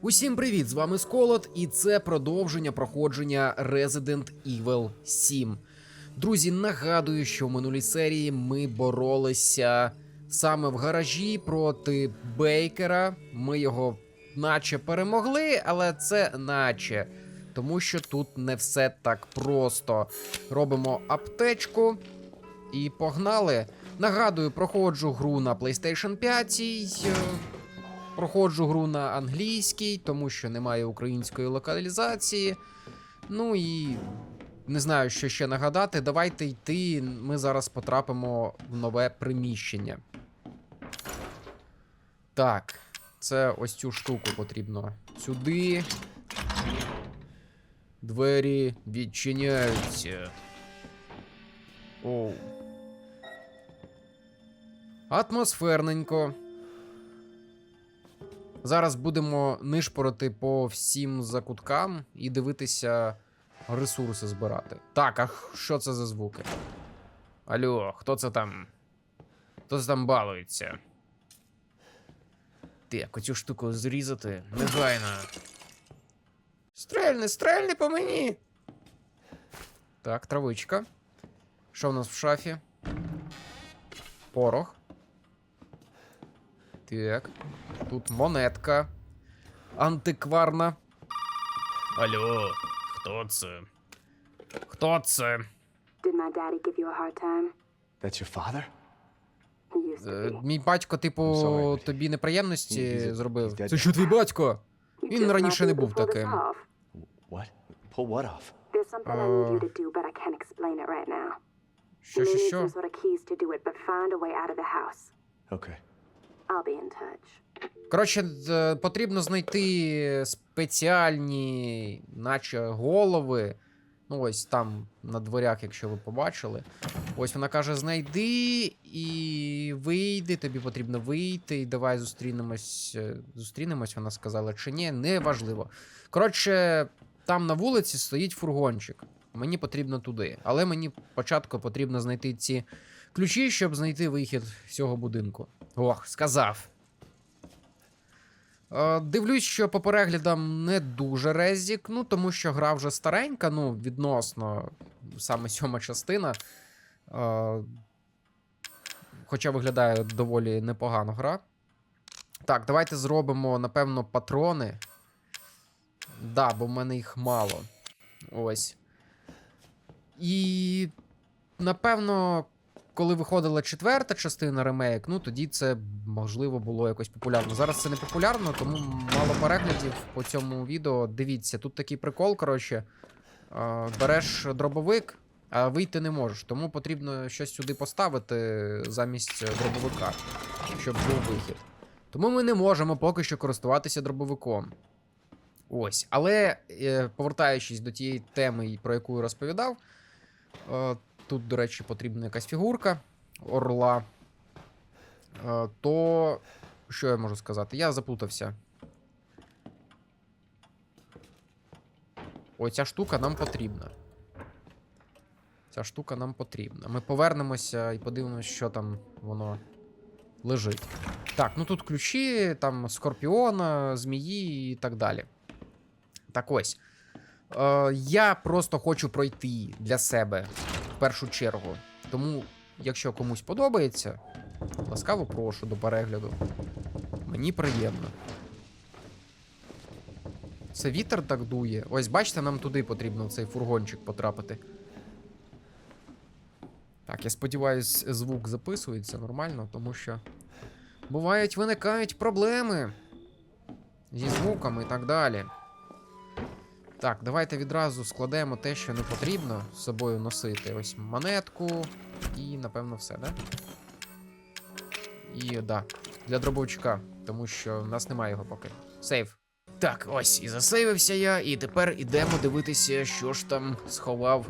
Усім привіт! З вами Сколот, і це продовження проходження Resident Evil 7. Друзі, нагадую, що в минулій серії ми боролися саме в гаражі проти Бейкера. Ми його наче перемогли, але це наче. Тому що тут не все так просто. Робимо аптечку і погнали. Нагадую, проходжу гру на PlayStation 5. е, Проходжу гру на англійській, тому що немає української локалізації. Ну і не знаю, що ще нагадати. Давайте йти. Ми зараз потрапимо в нове приміщення. Так, це ось цю штуку потрібно. Сюди. Двері відчиняються. Оу. Атмосферненько. Зараз будемо нишпорити по всім закуткам і дивитися ресурси збирати. Так, а що це за звуки? Алло, хто це там? Хто це там балується? Так, оцю штуку зрізати негайно. Стрельни, стрельни по мені. Так, травичка. Що в нас в шафі? Порох. Так. Тут монетка. Антикварна. Алло, хто це? Хто це? Did my daddy give you a hard time? That's your father? He used to Е, be. Мій батько, типу, sorry, тобі неприємності he's зробив. Це що твій батько? You Він just раніше might не be був to pull this таким. off. What? Pull what off? There's something I need you Uh, to do, but I can't explain it right now. Що, you що, need що? some sort of keys to do it, but find a way out of the house. Okay. I'll be in touch. Коротше, потрібно знайти спеціальні, наче голови. Ну, ось там на дверях, якщо ви побачили. Ось вона каже: знайди і вийди, тобі потрібно вийти, і давай зустрінемось. е, Зустрінемось, вона сказала, чи ні, неважливо. Коротше, там на вулиці стоїть фургончик. Мені потрібно туди. Але мені спочатку потрібно знайти ці ключі, щоб знайти вихід з цього будинку. Ох, сказав. Е, Дивлюсь, що по переглядам не дуже резік, ну тому що гра вже старенька, ну, відносно саме сьома частина. Е, Хоча виглядає доволі непогано гра. Так, давайте зробимо, напевно, патрони. Да, бо в мене їх мало. Ось. І. Напевно, коли виходила четверта частина ремейк, ну тоді це можливо було якось популярно. Зараз це не популярно, тому мало переглядів по цьому відео. Дивіться, тут такий прикол, коротше. Береш дробовик, а вийти не можеш. Тому потрібно щось сюди поставити замість дробовика, щоб був вихід. Тому ми не можемо поки що користуватися дробовиком. Ось. Але е, повертаючись до тієї теми, про яку я розповідав, е, тут, до речі, потрібна якась фігурка орла. Е, то що я можу сказати? Я заплутався. Оця штука нам потрібна. Ця штука нам потрібна. Ми повернемося і подивимося, що там воно лежить. Так, ну тут ключі, там скорпіона, змії і так далі. Так ось. Е, я просто хочу пройти для себе першу чергу. Тому, якщо комусь подобається, ласкаво прошу до перегляду. Мені приємно. Це вітер так дує. Ось бачите, нам туди потрібно в цей фургончик потрапити. Так, я сподіваюсь, звук записується нормально, тому що бувають виникають проблеми зі звуком і так далі. Так, давайте відразу складемо те, що не потрібно з собою носити. Ось монетку і, напевно, все, да? І да, для дробовичка, тому що в нас немає його поки. Сейв. Так, ось, і засейвився я, і тепер ідемо дивитися, що ж там сховав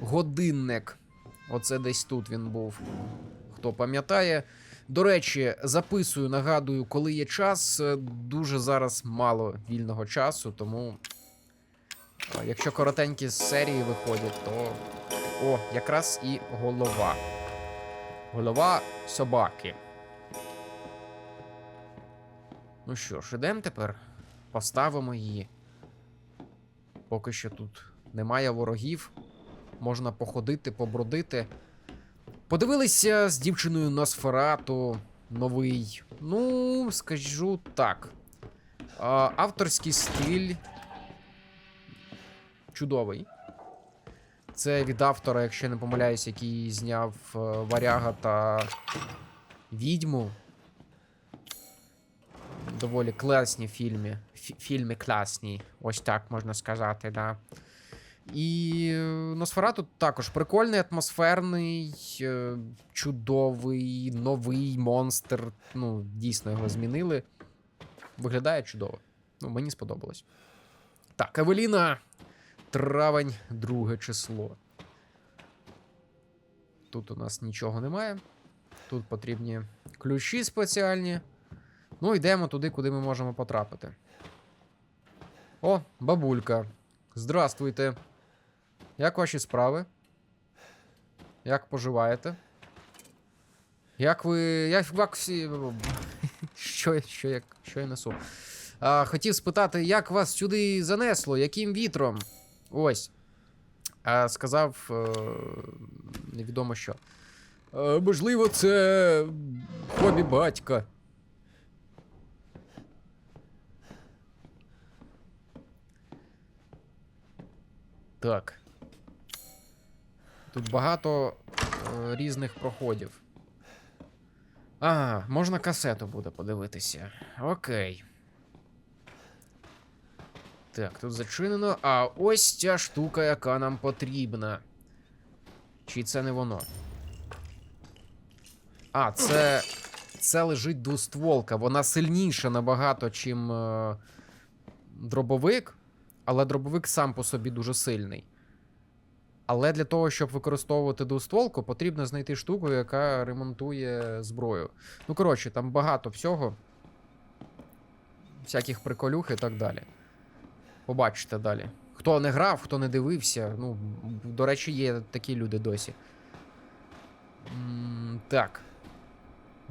годинник. Оце десь тут він був. Хто пам'ятає. До речі, записую, нагадую, коли є час. е, Дуже зараз мало вільного часу, тому Якщо коротенькі з серії виходять, то. О, якраз і голова. Голова собаки. Ну що ж, ідемо тепер. Поставимо її. Поки що тут немає ворогів. Можна походити, побродити. Подивилися з дівчиною Носферату новий. Ну, скажу так. Авторський стиль. Чудовий. Це від автора, якщо я не помиляюсь, який зняв е, Варяга та Відьму. Доволі класні фільми. Фі- фільми класні, ось так можна сказати, да. І Носферату також прикольний, атмосферний, е, чудовий, новий монстр. Ну, дійсно його змінили. Виглядає чудово. Ну, мені сподобалось. Так, Евеліна. Травень, друге число. Тут у нас нічого немає. Тут потрібні ключі спеціальні. Ну, йдемо туди, куди ми можемо потрапити. О, бабулька. Здравствуйте. Як ваші справи? Як поживаєте? Як ви. Як всі. Що, що, як, що я несу? А, хотів спитати, як вас сюди занесло? Яким вітром? Ось. А, сказав. Е, невідомо що. Е, можливо, це хобі батька. Так. Тут багато е, різних проходів. А, можна касету буде подивитися. Окей. Так, тут зачинено. А ось ця штука, яка нам потрібна. Чи це не воно? А, це. Це лежить двостволка. Вона сильніша набагато, чим е, дробовик. Але дробовик сам по собі дуже сильний. Але для того, щоб використовувати двостволку, потрібно знайти штуку, яка ремонтує зброю. Ну, коротше, там багато всього. Всяких приколюх і так далі. Побачите далі. Хто не грав, хто не дивився. Ну, до речі, є такі люди досі. Так.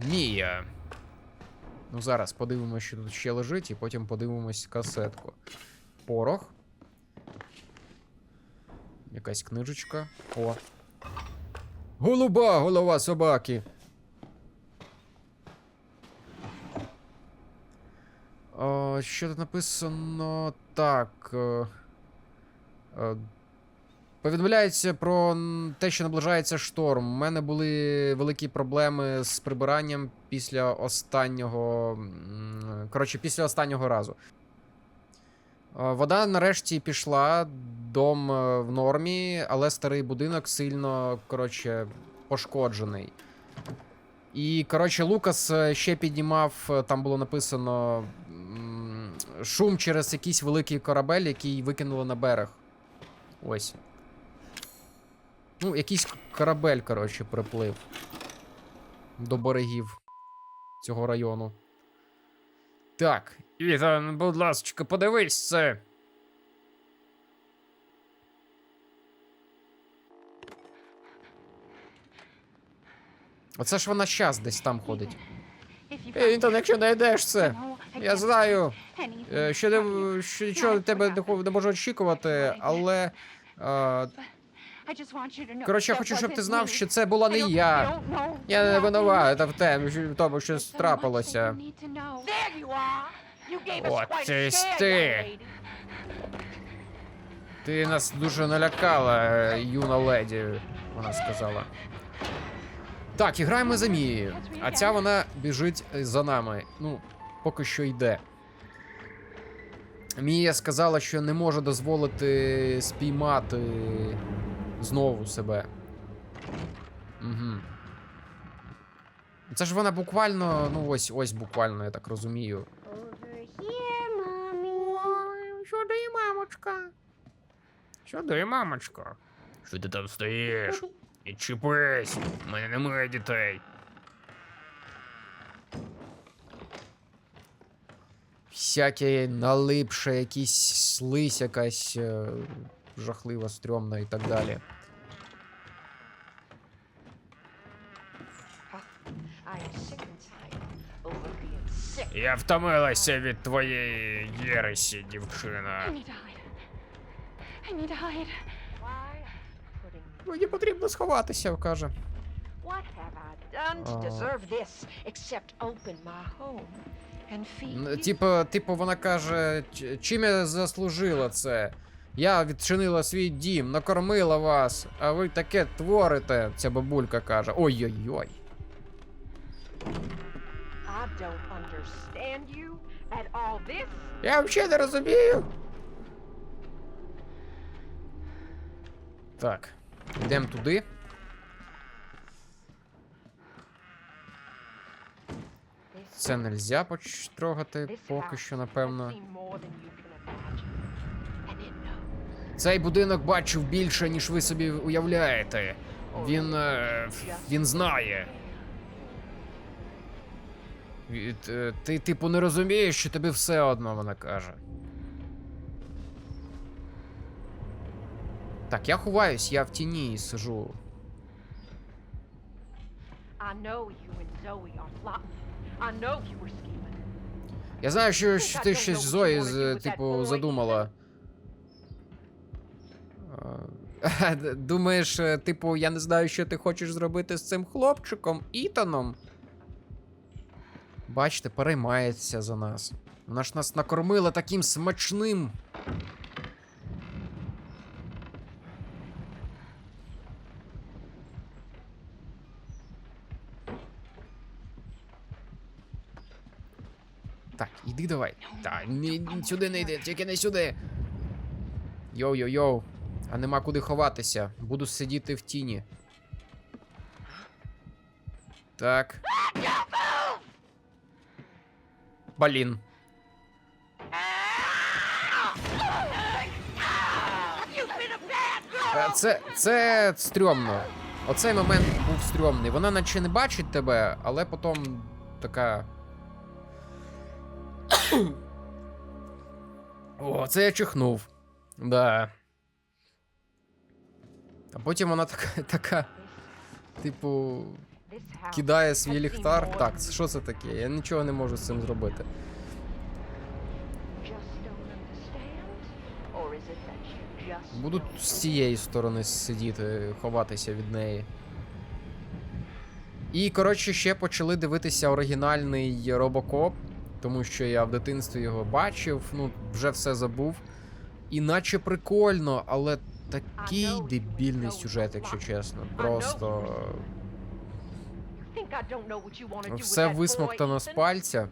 Мія. Ну, зараз подивимося, що тут ще лежить, і потім подивимось касетку. Порох. Якась книжечка. О. Голуба, голова собаки. Що тут написано? Так. е, е, Повідомляється про те, що наближається шторм. У мене були великі проблеми з прибиранням після останнього. Коротше, після останнього разу. Е, Вода нарешті пішла, дом в нормі, але старий будинок сильно, коротше, пошкоджений. І, коротше, Лукас ще піднімав, там було написано шум через якийсь великий корабель, який викинули на берег. Ось. Ну, якийсь корабель, коротше, приплив до берегів цього району. Так, Ітан, будь ласка, подивись це. Оце ж вона щас десь там ходить. Ітан, якщо знайдеш це, я знаю, е, що, не, що нічого від тебе не, не можу очікувати, але. Е, Коротше, я хочу, щоб ти знав, що це була не я. я не винувата в тем, що- в тому, що трапилося. От це ж ти. Ти нас дуже налякала, е, юна леді, вона сказала. Так, і граємо за Мією. А ця вона біжить за нами. Ну, поки що йде. Мія сказала, що не може дозволити спіймати знову себе. Угу. Це ж вона буквально, ну ось ось буквально, я так розумію. Сюди, мамочка. Сюди, мамочка. Що ти там стоїш? Відчепись, у мене немає дітей. Всяке налипше, якийсь слизь якась е, жахлива, стрьомна і так далі. Я втомилася від твоєї єресі, дівчина. Мені потрібно сховатися, каже. what have I done to deserve this except open my home you? Типу, типу, вона каже, чим я заслужила це? Я відчинила свій дім, накормила вас, а ви таке творите, ця бабулька каже. Ой-ой-ой. Я взагалі не розумію. Так, йдемо туди. Це нельзя трогати поки що, напевно. Цей будинок бачив більше, ніж ви собі уявляєте. Він. е, він знає. Е, ти, типу, не розумієш, що тобі все одно, вона каже. Так, я ховаюсь, я в тіні і сижу. I know you and Zoe are. I know you were scheming. Я знаю, що, що ти щось Зої, з, типу, задумала. Думаєш, е, типу, я не знаю, що ти хочеш зробити з цим хлопчиком, Ітаном. Бачите, переймається за нас. Вона ж нас накормила таким смачним. Давай. Та, ні, сюди не йди, тільки не сюди. Йоу-йоу-йоу. А нема куди ховатися. Буду сидіти в тіні. Так. Блін. Е, Це, це стрьомно. Оцей момент був стрьомний. Вона наче не бачить тебе, але потім така. О, це я чихнув. Да. А потім вона така, така типу, кидає свій ліхтар. Так, що це таке? Я нічого не можу з цим зробити. Буду з цієї сторони сидіти, ховатися від неї. І, коротше, ще почали дивитися оригінальний Робокоп, тому що я в дитинстві його бачив, ну, вже все забув. Іначе прикольно, але такий дебільний сюжет, якщо чесно. Просто все висмоктано з пальця.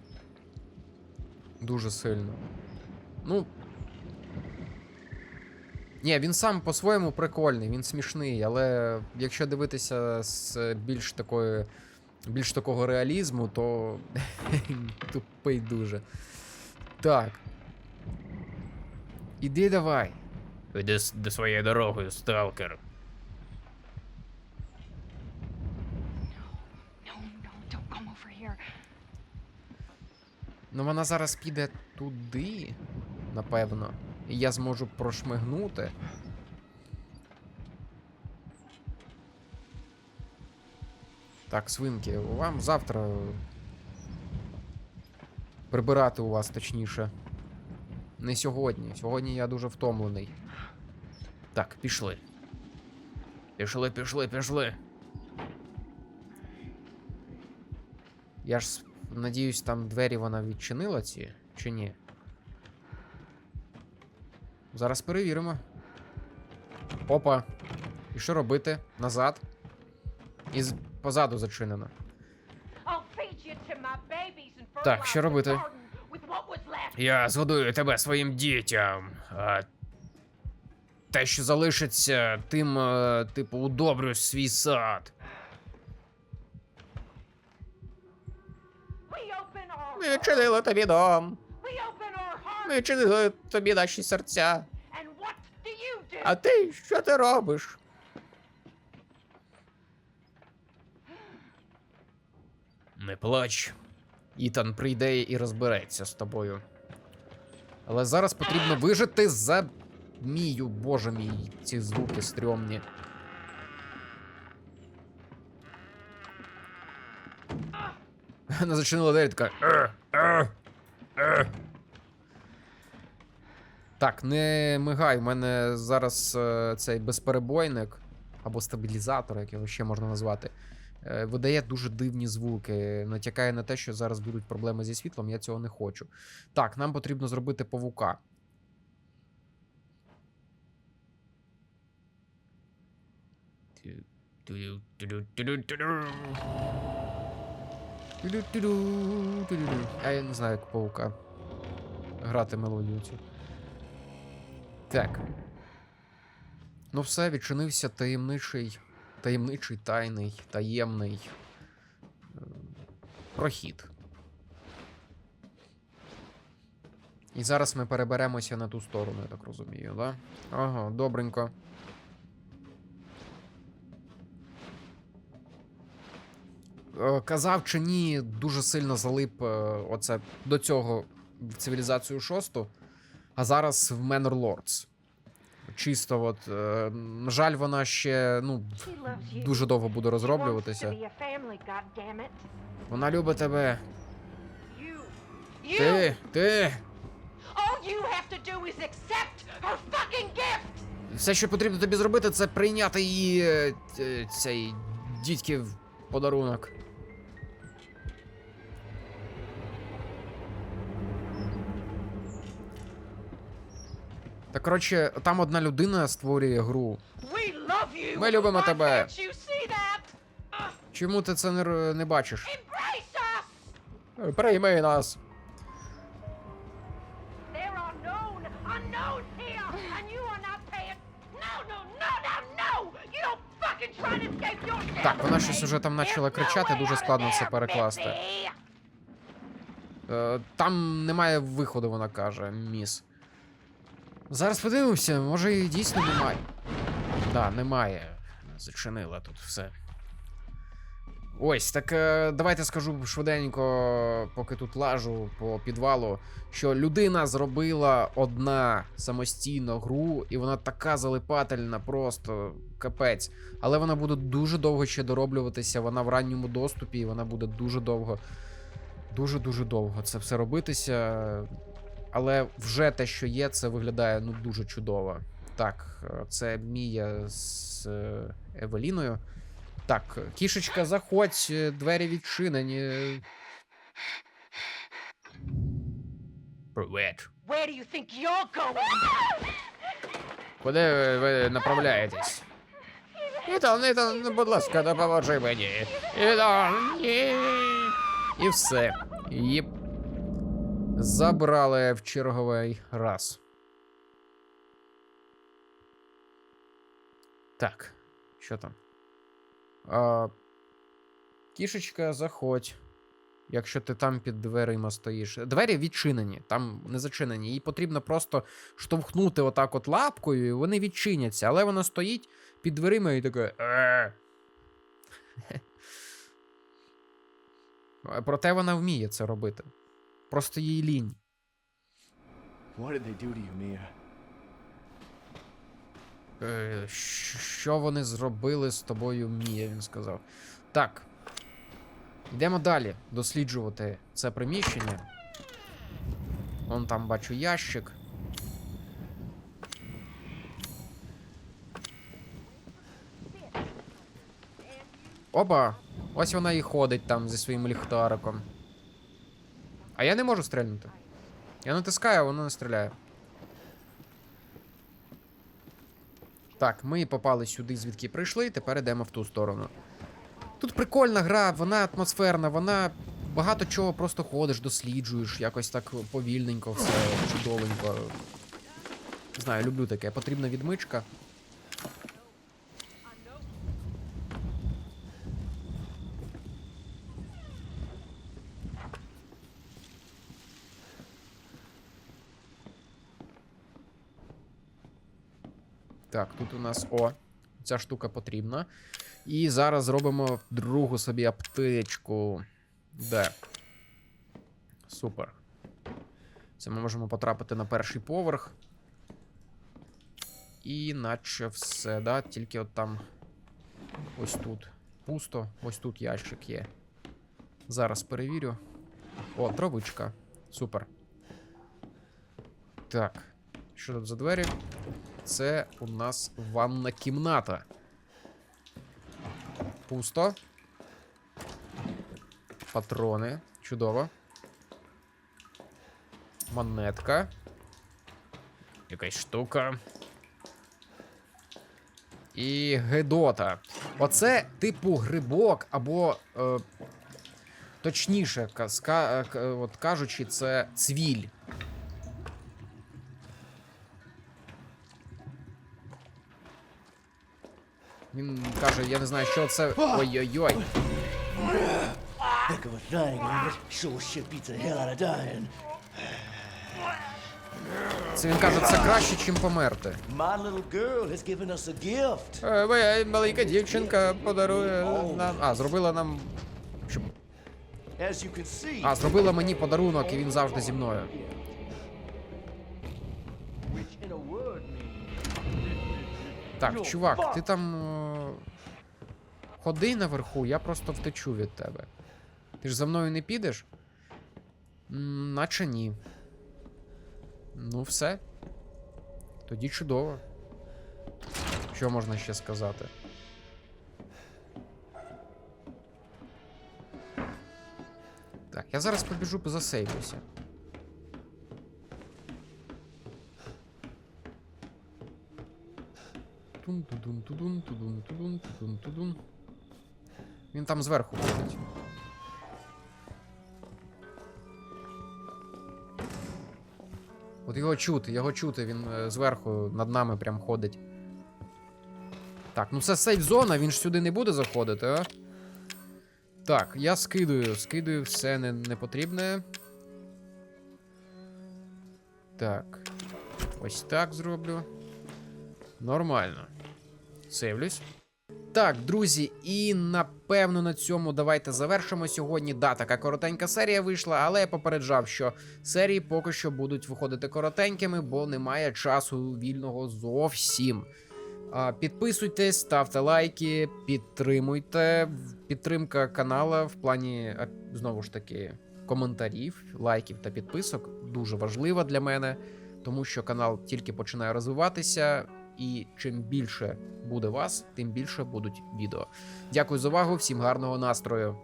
Дуже сильно. Ну. Ні, він сам по-своєму прикольний, він смішний, але якщо дивитися з більш такої. Більш такого реалізму, то тупий дуже. Так. Іди давай. Іди до своєї дорогою, сталкер. Ну вона зараз піде туди, напевно. І я зможу прошмигнути. Так, свинки, вам завтра прибирати у вас точніше. Не сьогодні. Сьогодні я дуже втомлений. Так, пішли. Пішли, пішли, пішли. Я ж надіюсь, там двері вона відчинила ці, чи ні? Зараз перевіримо. Опа. І що робити? Назад. І з... позаду зачинено. Так, що робити? Я згодую тебе своїм дітям. А те, що залишиться, тим, е, типу, удобрю свій сад. Ми відчинили тобі дом. Ми відчинили тобі наші серця. А ти що ти робиш? Не плач. Ітан прийде і розбереться з тобою. Але зараз потрібно вижити за мію, боже мій, ці звуки стрьомні. Вона зачинила двері така. «Е, е, е». Так, не мигай, у мене зараз цей безперебойник або стабілізатор, як його ще можна назвати е, Видає дуже дивні звуки. Натякає на те, що зараз будуть проблеми зі світлом, я цього не хочу. Так, нам потрібно зробити павука. А я не знаю, як паука. Грати мелодію цю. Так. Ну все, відчинився таємничий, таємничий, тайний, таємний е, прохід. І зараз ми переберемося на ту сторону, я так розумію, да? Ага, добренько. Е, Казав чи ні, дуже сильно залип е, оце до цього в цивілізацію шосту, а зараз в Manor Lords. Чисто, от, е, на жаль, вона ще ну, дуже довго буде розроблюватися. Вона любить тебе. Ти, ти. Все, що потрібно тобі зробити, це прийняти її е, ц- цей дідьків подарунок. Та коротше, там одна людина створює гру. Ми любимо тебе. Чому ти це не, не бачиш? Прийми нас. Так, вона щось уже там почала кричати, дуже складно це перекласти. Е, Там немає виходу, вона каже, міс. Зараз подивимося, може і дійсно немає. Да, немає. Зачинила тут все. Ось, так е, давайте скажу швиденько, поки тут лажу по підвалу, що людина зробила одна самостійно гру, і вона така залипательна, просто капець. Але вона буде дуже довго ще дороблюватися, вона в ранньому доступі, і вона буде дуже довго дуже-дуже довго це все робитися. Але вже те, що є, це виглядає ну дуже чудово. Так, е, це Мія з е, Евеліною. Так, кішечка, заходь, е, двері відчинені. Привет. Where do you think you're going? Куди ви, направляєтесь? Ітан, Ітан, ну, будь ласка, допоможи мені. Ітан, ні. І все. Її забрали в черговий раз. Так, що там? А, кішечка, заходь. Якщо ти там під дверима стоїш. Двері відчинені, там не зачинені. Їй потрібно просто штовхнути отак от лапкою, і вони відчиняться. Але вона стоїть під дверима і така. «Е». Проте вона вміє це робити. Просто їй лінь. What did they do to you, Mia? Е, що вони зробили з тобою, Мія, він сказав. Так. Йдемо далі досліджувати це приміщення. Вон там бачу ящик. Опа! Ось вона і ходить там зі своїм ліхтариком. А я не можу стрельнути. Я натискаю, а воно не стріляє. Так, ми попали сюди, звідки прийшли, тепер йдемо в ту сторону. Тут прикольна гра, вона атмосферна, вона багато чого просто ходиш, досліджуєш, якось так повільненько, все чудовенько. Знаю, люблю таке. Потрібна відмичка. Так, тут у нас о, ця штука потрібна. І зараз зробимо другу собі аптечку. Де? Супер. Це ми можемо потрапити на перший поверх. І наче все, да? Тільки от там. Ось тут. Пусто, ось тут ящик є. Зараз перевірю. О, травичка. Супер. Так. Що тут за двері? Це у нас ванна кімната. Пусто. Патрони. Чудово. Монетка. Якась штука. І Гедота. Оце типу грибок, або. Е, точніше, ка- ска, е, е, от кажучи, це цвіль. Він каже, я не знаю, що це. Ой-ой-ой. Heck of a thing, ain't it? Sure shit beats the hell out of dying. Це він каже, це краще, чим померти. My little girl has given us a gift. Е, Моя маленька дівчинка подарує нам. А, зробила нам. Щоб... As you can see, А, зробила мені подарунок, і він завжди зі мною. Which in a word Так, чувак, ти там. Ходи наверху, я просто втечу від тебе. Ти ж за мною не підеш? Наче ні. Ну, все. Тоді чудово. Що можна ще сказати? Так, я зараз побіжу засейвлюся. Тун Він там зверху ходить. От його чути, його чути, він е, зверху над нами прям ходить. Так, ну це сейф зона, він ж сюди не буде заходити, а? Так, я скидую, скидую все не- непотрібне. Так. Ось так зроблю. Нормально. Сейвлюсь. Так, друзі, і напевно на цьому давайте завершимо сьогодні. Да, така коротенька серія вийшла, але я попереджав, що серії поки що будуть виходити коротенькими, бо немає часу вільного зовсім. Підписуйтесь, ставте лайки, підтримуйте. Підтримка канала в плані, знову ж таки, коментарів, лайків та підписок дуже важлива для мене, тому що канал тільки починає розвиватися. І чим більше буде вас, тим більше будуть відео. Дякую за увагу, всім гарного настрою.